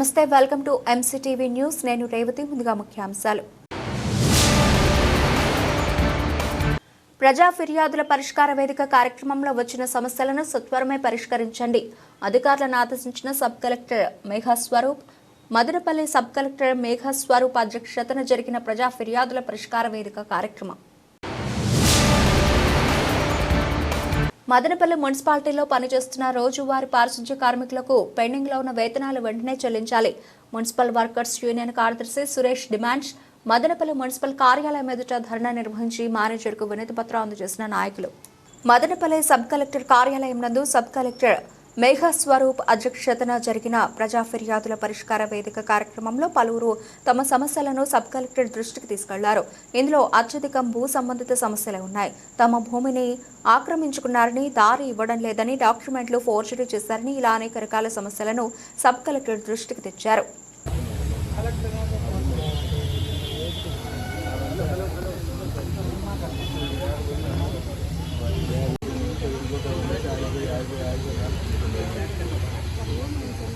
నమస్తే welcome to MCTV news నేను రేవతి ముందుగా ముఖ్యాంశాలు. ప్రజా ఫిర్యాదుల పరిష్కార వేదిక కార్యక్రమంలో వచ్చిన సమస్యలను సత్వరమే పరిష్కరించండి. అధికారులను ఆదేశించిన sub collector Megha Swaroop Madanapalle sub collector Meghaswaroop అధ్యక్షతన జరిగిన ప్రజా ఫిర్యాదుల పరిష్కార వేదిక కార్యక్రమం. మదనపల్లి మున్సిపాలిటీలో పనిచేస్తున్న రోజువారీ పారిశుధ్య కార్మికులకు పెండింగ్లో ఉన్న వేతనాలు వెంటనే చెల్లించాలి. మున్సిపల్ వర్కర్స్ యూనియన్ కార్యదర్శి సురేష్ డిమాండ్స్ మదనపల్లి మున్సిపల్ కార్యాలయం ఎదుట ధర్నా నిర్వహించి మేనేజర్కు వినతిపత్రం అందజేసిన నాయకులు. మదనపల్లి సబ్ కలెక్టర్ కార్యాలయం నందు సబ్ కలెక్టర్ మేఘస్వరూప్ అధ్యక్షతన జరిగిన ప్రజా ఫిర్యాదుల పరిష్కార వేదిక కార్యక్రమంలో పలువురు తమ సమస్యలను సబ్ కలెక్టర్ దృష్టికి తీసుకెళ్ళారు. ఇందులో అత్యధికం భూ సంబంధిత సమస్యలు ఉన్నాయి. తమ భూమిని ఆక్రమించుకున్నారని దారి ఇవ్వడం లేదని డాక్యుమెంట్లు ఫోర్జరీ చేశారని ఇలా అనేక రకాల సమస్యలను సబ్ కలెక్టర్ దృష్టికి తెచ్చారు.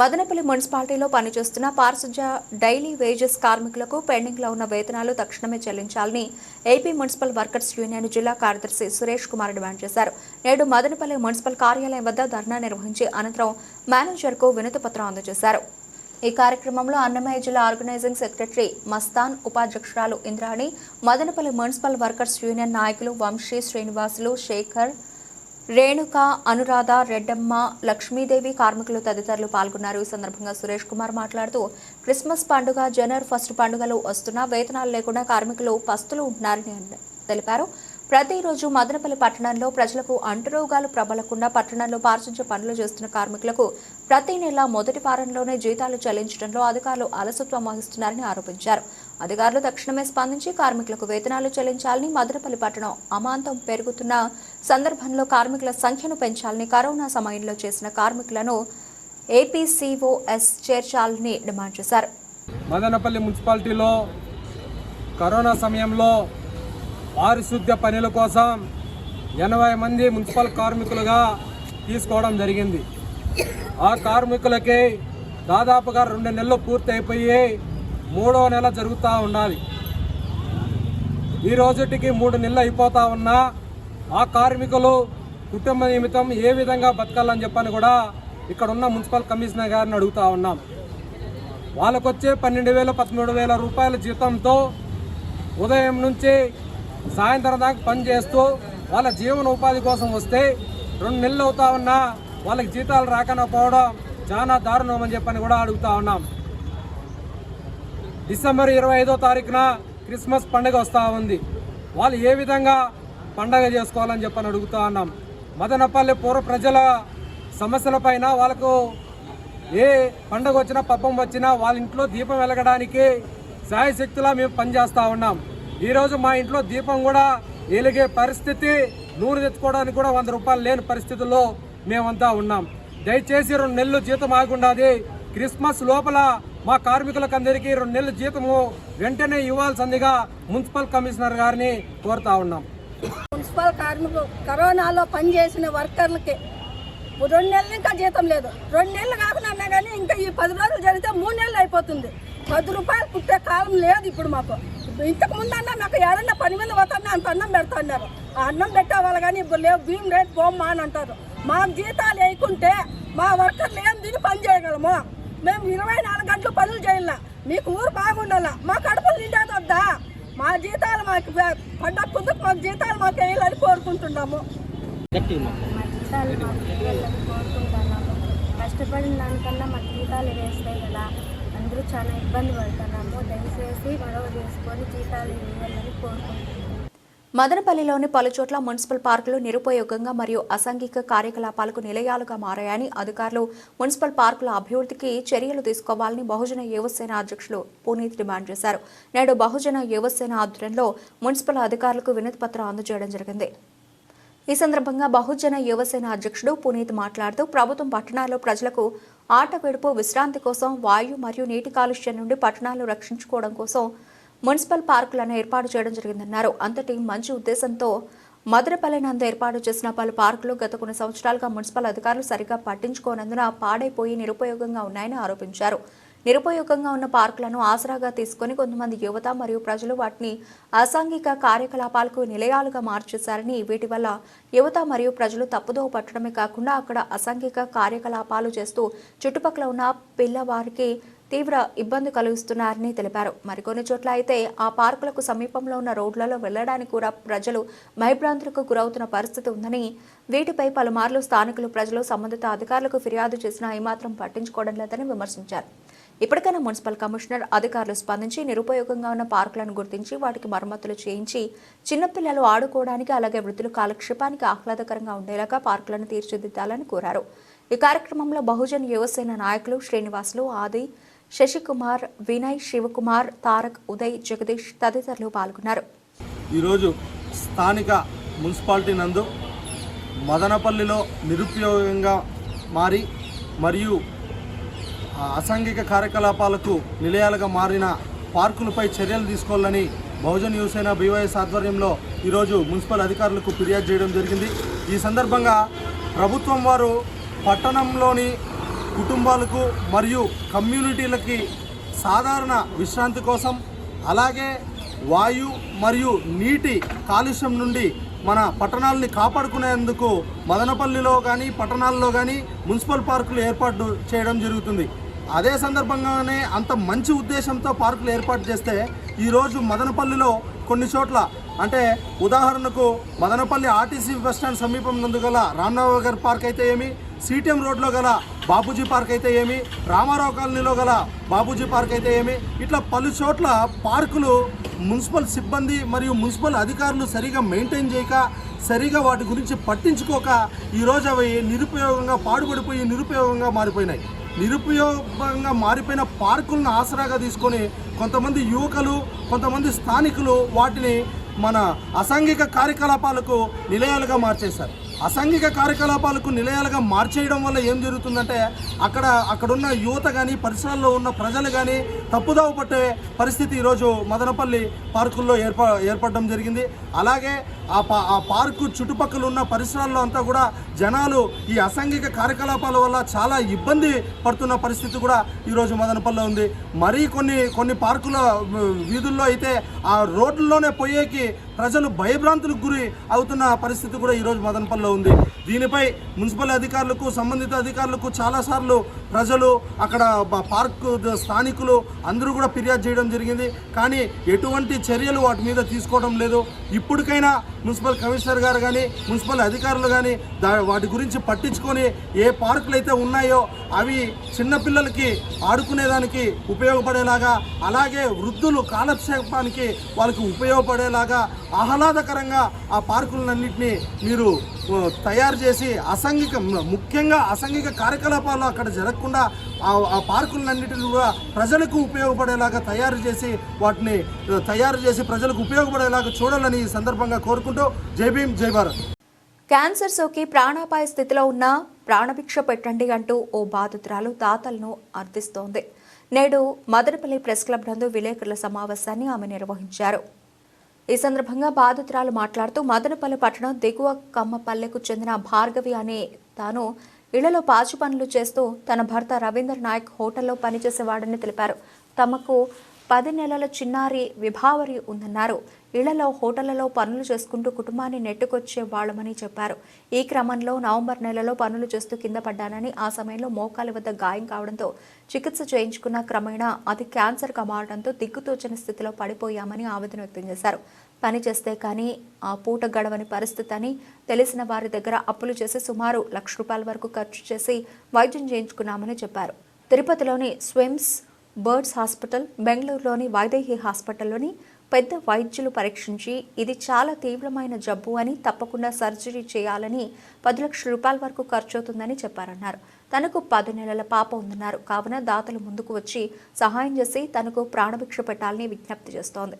మదనపల్లి మున్సిపాలిటీలో పనిచేస్తున్న పారిశుధ్య డైలీ వేజెస్ కార్మికులకు పెండింగ్లో ఉన్న వేతనాలు తక్షణమే చెల్లించాలని ఏపీ మున్సిపల్ వర్కర్స్ యూనియన్ జిల్లా కార్యదర్శి సురేష్ కుమార్ డిమాండ్ చేశారు. నేడు మదనపల్లి మున్సిపల్ కార్యాలయం వద్ద ధర్నా నిర్వహించి అనంతరం మేనేజర్కు వినతిపత్రం అందజేశారు. ఈ కార్యక్రమంలో అన్నమయ్య జిల్లా organising secretary Mastan ఉపాధ్యక్షురాలు Indrani Madanapalle municipal workers union నాయకులు వంశీ శ్రీనివాసులు శేఖర్ రేణుక అనురాధ రెడ్డమ్మ లక్ష్మీదేవి కార్మికులు తదితరులు పాల్గొన్నారు. ఈ సందర్భంగా సురేష్ కుమార్ మాట్లాడుతూ క్రిస్మస్ పండుగ జనవరి ఫస్ట్ పండుగలు వస్తున్నా వేతనాలు లేకుండా కార్మికులు పస్తులు ఉంటున్నారని అన్న- తెలిపారు. ప్రతిరోజు మదనపల్లి పట్టణంలో ప్రజలకు అంటురోగాలు ప్రబలకుండా పట్టణంలో పారిశుధ్య పనులు చేస్తున్న కార్మికులకు ప్రతి నెల మొదటి వారంలోనే జీతాలు చెల్లించడంలో అధికారులు అలసత్వం వహిస్తున్నారని ఆరోపించారు. అధికారులు తక్షణమే స్పందించి కార్మికులకు వేతనాలు చెల్లించాలని మదనపల్లి పట్టణం అమాంతం పెరుగుతున్న సందర్భంలో కార్మికుల సంఖ్యను పెంచాలని కరోనా సమయంలో చేసిన కార్మికులను ఏపీసీఓఎస్ చేర్చాలని డిమాండ్ చేశారు. మదనపల్లి మున్సిపాలిటీలో కరోనా సమయంలో పారిశుద్ధ్య పనుల కోసం ఎనభై మంది మున్సిపల్ కార్మికులుగా తీసుకోవడం జరిగింది. ఆ కార్మికులకి దాదాపుగా రెండు నెలలు పూర్తి అయిపోయి మూడో నెల జరుగుతూ ఉన్నది. ఈ రోజుటికి మూడు నెలలు అయిపోతా ఉన్నా ఆ కార్మికులు కుటుంబ నిమిత్తం ఏ విధంగా బతకాలని చెప్పని కూడా ఇక్కడ ఉన్న మున్సిపల్ కమిషనర్ గారిని అడుగుతా ఉన్నాం. వాళ్ళకు వచ్చే పన్నెండు వేల పదమూడు వేల రూపాయల జీతంతో ఉదయం నుంచి సాయంత్రం దాకా పని చేస్తూ వాళ్ళ జీవన ఉపాధి కోసం వస్తే రెండు నెలలు అవుతా ఉన్నా వాళ్ళకి జీతాలు రాకుండా పోవడం చాలా దారుణం అని చెప్పని కూడా అడుగుతా ఉన్నాం. డిసెంబర్ ఇరవై ఐదో తారీఖున క్రిస్మస్ పండుగ వస్తూ ఉంది. వాళ్ళు ఏ విధంగా పండగ చేసుకోవాలని చెప్పని అడుగుతా ఉన్నాం. మదనపల్లి పూర్వ ప్రజల సమస్యలపైన వాళ్ళకు ఏ పండగ వచ్చినా పబ్బం వచ్చినా వాళ్ళ ఇంట్లో దీపం వెలగడానికి సాయశక్తిలా మేము పనిచేస్తూ ఉన్నాం. ఈరోజు మా ఇంట్లో దీపం కూడా వెలిగే పరిస్థితి నూనె తెచ్చుకోవడానికి కూడా వంద రూపాయలు లేని పరిస్థితుల్లో మేమంతా ఉన్నాం. దయచేసి రెండు నెలలు జీతం ఆగుండాది క్రిస్మస్ లోపల మా కార్మికులకందరికీ రెండు నెలల జీతము వెంటనే ఇవ్వాల్సిందిగా మున్సిపల్ కమిషనర్ గారిని కోరుతా ఉన్నాం. మున్సిపల్ కార్మికులు కరోనాలో పనిచేసిన వర్కర్లకి రెండు నెలలు ఇంకా జీతం లేదు. రెండు నెలలు కాకుండా కానీ ఇంకా ఈ పది రోజులు జరిగితే మూడు నెలలు అయిపోతుంది. పది రూపాయలు పుట్టే కాలం లేదు ఇప్పుడు మాకు. ఇంతకు ముందు అన్నా మాకు ఏదన్నా పని మీద పోతాన్నా అంత అన్నం పెడతాన్నారు ఆ అన్నం పెట్టేవాళ్ళు కానీ ఇప్పుడు లేవు బియ్యం రేట్ పోమ్మా అని అంటారు. మా జీతాలు వేయకుంటే మా వర్కర్లు ఏం తిని పని చేయగలము? మేము ఇరవై నాలుగు గంటలు పనులు చేయాల? మీకు ఊరు బాగుండాల? మా కడుపులు నిండేది వద్దా మా జీతాలు మాకు పండగ ముందుకు మాకు జీతాలు మాకు వేయాలని కోరుకుంటున్నాము. మా జీతాలు మాకు ఇవ్వాలని కోరుకుంటున్నాము. కష్టపడిన దానికన్నా మా జీతాలు వేస్తాయి కదా. అందరూ చాలా ఇబ్బంది పడుతున్నాము. దయచేసి గొడవ చేసుకొని జీతాలు ఇవ్వాలని కోరుకుంటున్నాము. మదనపల్లిలోని పలుచోట్ల మున్సిపల్ పార్కులు నిరుపయోగంగా మరియు అసాంఘిక కార్యకలాపాలకు నిలయాలుగా మారాయని అధికారులు మున్సిపల్ పార్కుల అభివృద్ధికి చర్యలు తీసుకోవాలని బహుజన యువసేన అధ్యక్షులు పునీత్ డిమాండ్ చేశారు. నేడు బహుజన యువసేన ఆధ్వర్యంలో మున్సిపల్ అధికారులకు వినతి పత్రం అందజేయడం జరిగింది. ఈ సందర్భంగా బహుజన యువసేన అధ్యక్షుడు పునీత్ మాట్లాడుతూ ప్రభుత్వం పట్టణాల్లో ప్రజలకు ఆట విడుపు విశ్రాంతి కోసం వాయు మరియు నీటి కాలుష్యం నుండి పట్టణాలు రక్షించుకోవడం కోసం మున్సిపల్ పార్కులను ఏర్పాటు చేయడం జరిగిందన్నారు. అంతటి మంచి ఉద్దేశంతో మదనపల్లి నందు ఏర్పాటు చేసిన పలు పార్కులు గత కొన్ని సంవత్సరాలుగా మున్సిపల్ అధికారులు సరిగ్గా పట్టించుకోనందున పాడైపోయి నిరుపయోగంగా ఉన్నాయని ఆరోపించారు. నిరుపయోగంగా ఉన్న పార్కులను ఆసరాగా తీసుకొని కొంతమంది యువత మరియు ప్రజలు వాటిని అసాంఘిక కార్యకలాపాలకు నిలయాలుగా మార్చేశారని వీటి వల్ల యువత మరియు ప్రజలు తప్పుదోవ పట్టడమే కాకుండా అక్కడ అసాంఘిక కార్యకలాపాలు చేస్తూ చుట్టుపక్కల ఉన్న పిల్లవారికి తీవ్ర ఇబ్బంది కలిగిస్తున్నారని తెలిపారు. మరికొన్ని చోట్ల అయితే ఆ పార్కులకు సమీపంలో ఉన్న రోడ్లలో వెళ్ళడానికి కూడా ప్రజలు భయభ్రాంతులకు గురవుతున్న పరిస్థితి ఉందని వీటిపై పలుమార్లు స్థానికులు ప్రజలు సంబంధిత అధికారులకు ఫిర్యాదు చేసినా ఏమాత్రం పట్టించుకోవడం లేదని విమర్శించారు. ఇప్పటికైనా మున్సిపల్ కమిషనర్ అధికారులు స్పందించి నిరుపయోగంగా ఉన్న పార్కులను గుర్తించి వాటికి మరమ్మతులు చేయించి చిన్నపిల్లలు ఆడుకోవడానికి అలాగే వృద్ధులు కాలక్షేపానికి ఆహ్లాదకరంగా ఉండేలాగా పార్కులను తీర్చిదిద్దాలని కోరారు. ఈ కార్యక్రమంలో బహుజన్ యువసేన నాయకులు శ్రీనివాసులు ఆది శశికుమార్ వినయ్ శివకుమార్ తారక్ ఉదయ్ జగదీష్ తదితరులు పాల్గొన్నారు. ఈరోజు స్థానిక మున్సిపాలిటీ నందు మదనపల్లిలో నిరుపయోగంగా మారి మరియు అసాంఘిక కార్యకలాపాలకు నిలయాలుగా మారిన పార్కులపై చర్యలు తీసుకోవాలని బహుజన్ యువసేన బీవైఎస్ ఆధ్వర్యంలో ఈరోజు మున్సిపల్ అధికారులకు ఫిర్యాదు చేయడం జరిగింది. ఈ సందర్భంగా ప్రభుత్వం వారు పట్టణంలోని కుటుంబాలకు మరియు కమ్యూనిటీలకి సాధారణ విశ్రాంతి కోసం అలాగే వాయు మరియు నీటి కాలుష్యం నుండి మన పట్టణాలని కాపాడుకునేందుకు మదనపల్లిలో కానీ పట్టణాల్లో కానీ మున్సిపల్ పార్కులు ఏర్పాటు చేయడం జరుగుతుంది. అదే సందర్భంగానే అంత మంచి ఉద్దేశంతో పార్కులు ఏర్పాటు చేస్తే ఈరోజు మదనపల్లిలో కొన్ని చోట్ల అంటే ఉదాహరణకు మదనపల్లి ఆర్టీసీ బస్ స్టాండ్ సమీపం నందు గల రామ్నగర్ పార్క్ అయితే ఏమి సిటిఎం రోడ్లో గల బాపూజీ పార్క్ అయితే ఏమి? రామారావు కాలనీలో గల బాపూజీ పార్క్ అయితే ఏమి? ఇట్లా పలు చోట్ల పార్కులు మున్సిపల్ సిబ్బంది మరియు మున్సిపల్ అధికారులు సరిగా మెయింటైన్ చేయక సరిగా వాటి గురించి పట్టించుకోక ఈరోజు అవి నిరుపయోగంగా పాడుపడిపోయి నిరుపయోగంగా మారిపోయినాయి. నిరుపయోగంగా మారిపోయిన పార్కులను ఆసరాగా తీసుకొని కొంతమంది యువకులు కొంతమంది స్థానికులు వాటిని మన అసాంఘిక కార్యకలాపాలకు నిలయాలుగా మార్చేశారు. అసాంఘిక కార్యకలాపాలకు నిలయాలుగా మార్చేయడం వల్ల ఏం జరుగుతుందంటే అక్కడ అక్కడున్న యువత కానీ పరిసరాల్లో ఉన్న ప్రజలు కానీ తప్పుదావ పట్టే పరిస్థితి ఈరోజు మదనపల్లి పార్కుల్లో ఏర్ప ఏర్పడడం జరిగింది. అలాగే ఆ పా ఆ పార్కు చుట్టుపక్కల ఉన్న పరిసరాల్లో అంతా కూడా జనాలు ఈ అసాంఘిక కార్యకలాపాల వల్ల చాలా ఇబ్బంది పడుతున్న పరిస్థితి కూడా ఈరోజు మదనపల్లిలో ఉంది. మరీ కొన్ని కొన్ని పార్కుల వీధుల్లో అయితే ఆ రోడ్లలోనే పోయేకి ప్రజలు భయభ్రాంతులకు గురి అవుతున్న పరిస్థితి కూడా ఈరోజు మదనపల్లిలో ఉంది. దీనిపై మున్సిపల్ అధికారులకు సంబంధిత అధికారులకు చాలాసార్లు ప్రజలు అక్కడ పార్క్ పార్కు స్థానికులు అందరూ కూడా ఫిర్యాదు చేయడం జరిగింది. కానీ ఎటువంటి చర్యలు వాటి మీద తీసుకోవడం లేదు. ఇప్పటికైనా మున్సిపల్ కమిషనర్ గారు కానీ మున్సిపల్ అధికారులు కానీ దా వాటి గురించి పట్టించుకొని ఏ పార్కులు అయితే ఉన్నాయో అవి చిన్నపిల్లలకి ఆడుకునేదానికి ఉపయోగపడేలాగా అలాగే వృద్ధులు కాలక్షేపానికి వాళ్ళకి ఉపయోగపడేలాగా ఆహ్లాదకరంగా ఆ పార్కులన్నింటినీ మీరు తయారు చేసి అసంఘిక ముఖ్యంగా అసంఘిక కార్యకలాపాలు అక్కడ జరగ కాకుండా ఆ- ఆ పార్కులన్నిటిని కూడా ప్రజలకు ఉపయోగపడేలాగా తయారు చేసి వాటిని తయారు చేసి ప్రజలకు ఉపయోగపడేలాగా చూడాలని ఈ సందర్భంగా కోరుకుంటూ జై భీమ్ జై భారత్. క్యాన్సర్ సోకి ప్రాణాపాయ స్థితిలో ఉన్న ప్రాణభిక్ష పెట్టండి అంటూ ఓ బాధితురాలు దాతలను అర్థిస్తోంది. నేడు మదనపల్లి ప్రెస్ క్లబ్ నందు విలేకరుల సమావేశాన్ని ఆమె నిర్వహించారు. ఈ సందర్భంగా బాధితురాలు మాట్లాడుతూ మదనపల్లి పట్టణం దిగువ కమ్మపల్లెకు చెందిన భార్గవి అనే తాను ఇళ్ళలో పాచు పనులు చేస్తూ తన భర్త రవీంద్ర నాయక్ హోటల్లో పనిచేసేవాడని తెలిపారు. తమకు పది నెలల చిన్నారి విభావరి ఉందన్నారు. ఇళ్ళలో హోటళ్ళలో పనులు చేసుకుంటూ కుటుంబాన్ని నెట్టుకొచ్చే వాళ్ళమని చెప్పారు. ఈ క్రమంలో నవంబర్ నెలలో పనులు చేస్తూ కింద పడ్డానని ఆ సమయంలో మోకాలి వద్ద గాయం కావడంతో చికిత్స చేయించుకున్న క్రమేణా అది క్యాన్సర్గా మారడంతో దిక్కుతోచని స్థితిలో పడిపోయామని ఆవేదన వ్యక్తం చేశారు. పని చేస్తే కానీ ఆ పూట గడవని పరిస్థితి అని తెలిసిన వారి దగ్గర అప్పులు చేసి సుమారు లక్ష రూపాయల వరకు ఖర్చు చేసి వైద్యం చేయించుకున్నామని చెప్పారు. తిరుపతిలోని స్విమ్స్ బర్డ్స్ హాస్పిటల్ బెంగళూరులోని వైదేహి హాస్పిటల్లోని పెద్ద వైద్యులు పరీక్షించి ఇది చాలా తీవ్రమైన జబ్బు అని తప్పకుండా సర్జరీ చేయాలని పది లక్షల రూపాయల వరకు ఖర్చు అవుతుందని చెప్పారన్నారు. తనకు పది నెలల పాప ఉందన్నారు. కావున దాతలు ముందుకు వచ్చి సహాయం చేసి తనకు ప్రాణభిక్ష పెట్టాలని విజ్ఞప్తి చేస్తోంది.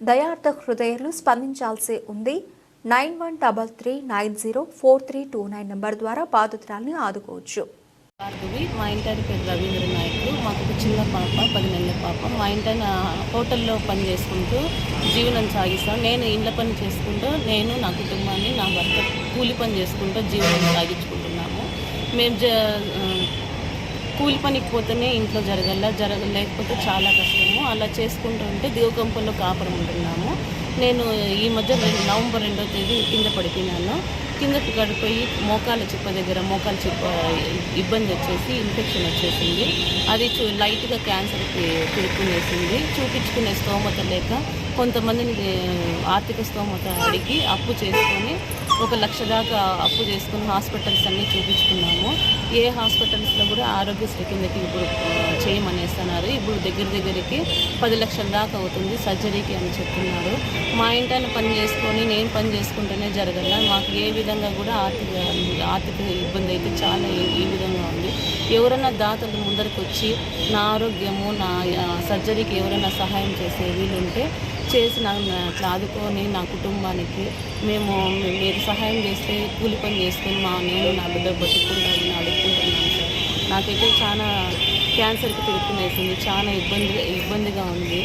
దయార్థ హృదయాలు స్పందించాల్సి ఉంది. Nine one double three nine zero four three two nine number ద్వారా బాధితురాలని ఆదుకోవచ్చు. మా ఇంటి పేరు రవీంద్ర నాయక్ మాకు ఒక చిన్న పాప పది నెలల పాప. మా ఇంటి హోటల్లో పని చేసుకుంటూ జీవనం సాగిస్తాం. నేను ఇండ్ల పని చేసుకుంటూ నేను నా కుటుంబాన్ని నా భర్త కూలి పని చేసుకుంటూ జీవనం సాగించుకుంటున్నాము. మేము జ కూలి పనికి పోతేనే ఇంట్లో జరగల జరగ లేకపోతే చాలా కష్టము. అలా చేసుకుంటూ ఉంటే దివకంపల్లో కాపురం ఉంటున్నాము. నేను ఈ మధ్య నవంబర్ రెండో తేదీ కింద పడిపోయినాను. కిందకి పడిపోయి మోకాల చిప్ప దగ్గర మోకాల చిప్ప ఇబ్బంది వచ్చేసి ఇన్ఫెక్షన్ వచ్చేసింది. అది చూ లైట్గా క్యాన్సర్కి తిరుక్కునేసింది చూపించుకునే స్తోమత లేక కొంతమందిని ఆర్థిక స్తోమత అడిగి అప్పు చేసుకొని ఒక లక్ష దాకా అప్పు చేసుకుని హాస్పిటల్స్ అన్నీ చూపించుకున్నాము. ఏ హాస్పిటల్స్లో కూడా ఆరోగ్యశ్రీ కిందకి ఇప్పుడు చేయమనేస్తున్నారు. ఇప్పుడు దగ్గర దగ్గరికి పది లక్షల దాకా అవుతుంది సర్జరీకి అని చెప్తున్నారు. మా ఇంటాన్ని పని చేసుకొని నేను పని చేసుకుంటేనే జరగల. మాకు ఏ విధంగా కూడా ఆర్థిక ఆర్థిక ఇబ్బంది అయితే చాలా ఈ విధంగా ఉంది. ఎవరైనా దాతలు ముందరికి వచ్చి నా ఆరోగ్యము నా సర్జరీకి ఎవరైనా సహాయం చేసే వీలుంటే చేసి నన్ను ఆదుకొని నా కుటుంబానికి మేము మీరు సహాయం చేస్తే కూలి పని చేసుకొని మా నేను నా బిడ్డ బతుకుంటాను అడుగుకుంటున్నాను సార్. నాకైతే చాలా క్యాన్సర్కి తిరుగుతునేసింది చాలా ఇబ్బంది ఇబ్బందిగా ఉంది.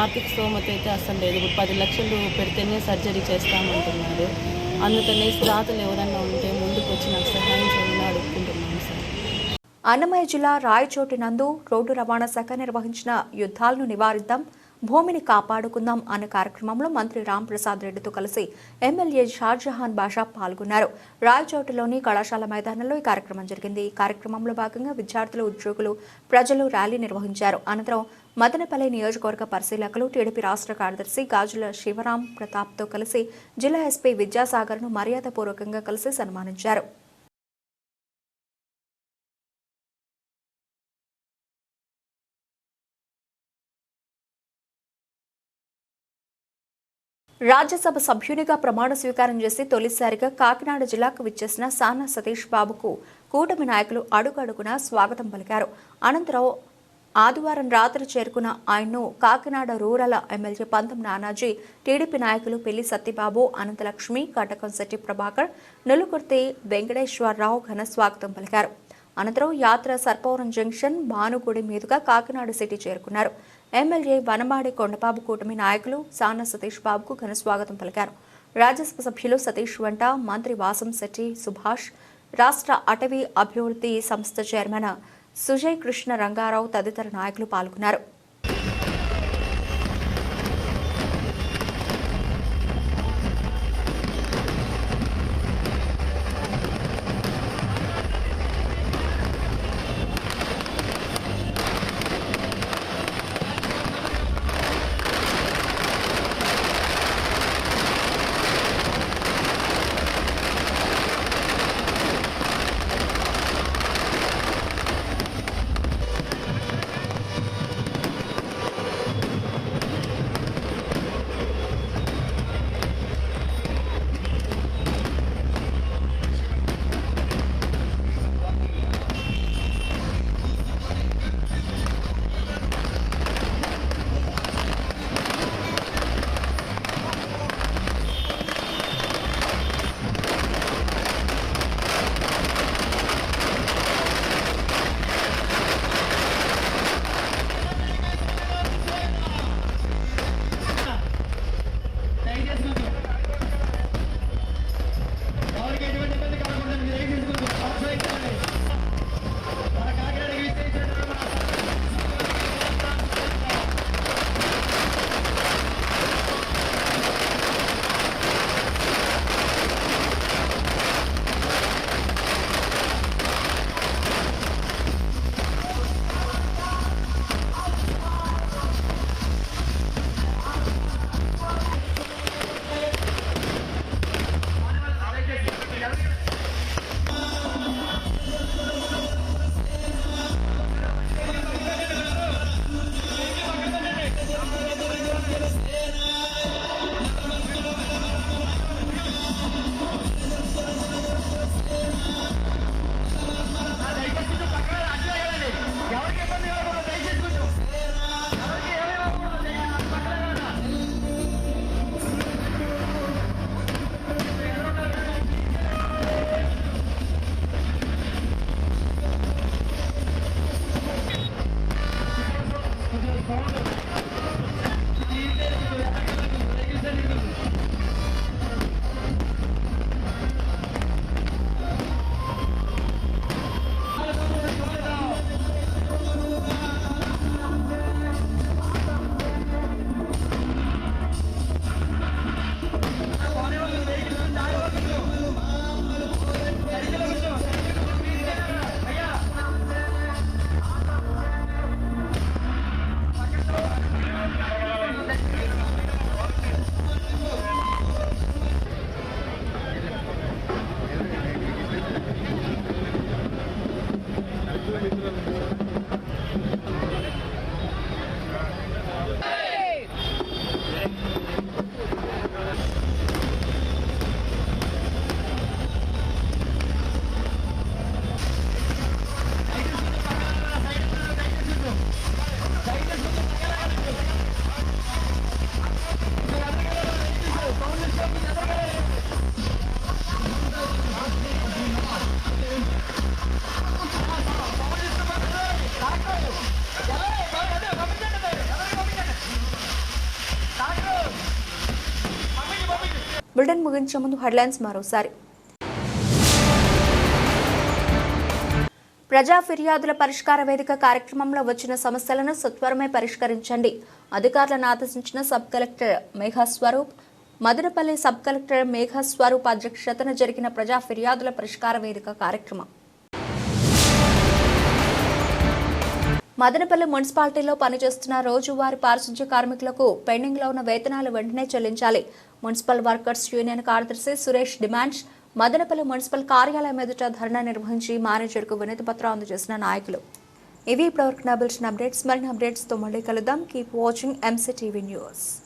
ఆర్థిక స్తోమత అయితే అసలు లేదు. ఇప్పుడు పది లక్షలు పెడితేనే సర్జరీ చేస్తామంటున్నారు. అందుకనే దాతలు ఎవరన్నా ఉంటే ముందుకు వచ్చి నాకు సహాయం చేయాలని అన్నమయ్య జిల్లా రాయచోటి నందు రోడ్డు రవాణా శాఖ నిర్వహించిన యుద్ధాలను నివారిద్దాం భూమిని కాపాడుకుందాం అనే కార్యక్రమంలో మంత్రి రాంప్రసాద్ రెడ్డితో కలిసి ఎమ్మెల్యే షాజహాన్ బాషా పాల్గొన్నారు. రాయచోటిలోని కళాశాల మైదానంలో ఈ కార్యక్రమం జరిగింది. ఈ కార్యక్రమంలో భాగంగా విద్యార్థులు ఉద్యోగులు ప్రజలు ర్యాలీ నిర్వహించారు. అనంతరం మదనపల్లి నియోజకవర్గ పరిశీలకులు టీడీపీ రాష్ట్ర కార్యదర్శి గాజుల శివరాం ప్రతాప్తో కలిసి జిల్లా ఎస్పీ విద్యాసాగర్ను మర్యాదపూర్వకంగా కలిసి సన్మానించారు. రాజ్యసభ సభ్యునిగా ప్రమాణ స్వీకారం చేసి తొలిసారిగా కాకినాడ జిల్లాకు విచ్చేసిన సానా సతీష్ బాబుకు కూటమి నాయకులు అడుగడుగున స్వాగతం పలికారు. అనంతరం ఆదివారం రాత్రి చేరుకున్న ఆయన్ను కాకినాడ రూరల్ ఎమ్మెల్యే పంతం నానాజీ టీడీపీ నాయకులు పెళ్ళి సత్యబాబు అనంతలక్ష్మి కటకంశెట్టి ప్రభాకర్ నులుకుర్తి వెంకటేశ్వరరావు ఘన స్వాగతం పలికారు. అనంతరం యాత్ర సర్పవరం జంక్షన్ భానుగుడి మీదుగా కాకినాడ సిటీ చేరుకున్నారు. ఎమ్మెల్యే వనమాడి కొండబాబు కూటమి నాయకులు సాన సతీష్ బాబుకు ఘన స్వాగతం పలికారు. రాజ్యసభ సభ్యులు సతీష్ వంట మంత్రి వాసం శెట్టి సుభాష్ రాష్ట్ర అటవీ అభివృద్ధి సంస్థ చైర్మన్ సుజయ్ కృష్ణ రంగారావు తదితర నాయకులు పాల్గొన్నారు. బులెటిన్ ముందు హెడ్లైన్స్ మరోసారి. ప్రజా ఫిర్యాదుల పరిష్కార వేదిక కార్యక్రమంలో వచ్చిన సమస్యలను సత్వరమే పరిష్కరించండి. అధికారులను ఆదేశించిన sub collector Megha Swaroop Madanapalle sub collector Megha Swaroop అధ్యక్షతన జరిగిన ప్రజా ఫిర్యాదుల పరిష్కార వేదిక కార్యక్రమం. మదనపల్లి మున్సిపాలిటీలో పనిచేస్తున్న రోజువారీ పారిశుధ్య కార్మికులకు పెండింగ్లో ఉన్న వేతనాలు వెంటనే చెల్లించాలి. మున్సిపల్ వర్కర్స్ యూనియన్ కార్యదర్శి సురేష్ డిమాండ్స్ మదనపల్లి మున్సిపల్ కార్యాలయం ఎదుట ధర్నా నిర్వహించి మేనేజర్కు వినతి పత్రం అందజేసిన నాయకులు. ఇవి ఇప్పటివరకు నా అప్డేట్స్. మరిన్ని అప్డేట్స్తో మళ్ళీ కలుద్దాం. Keep watching MC TV news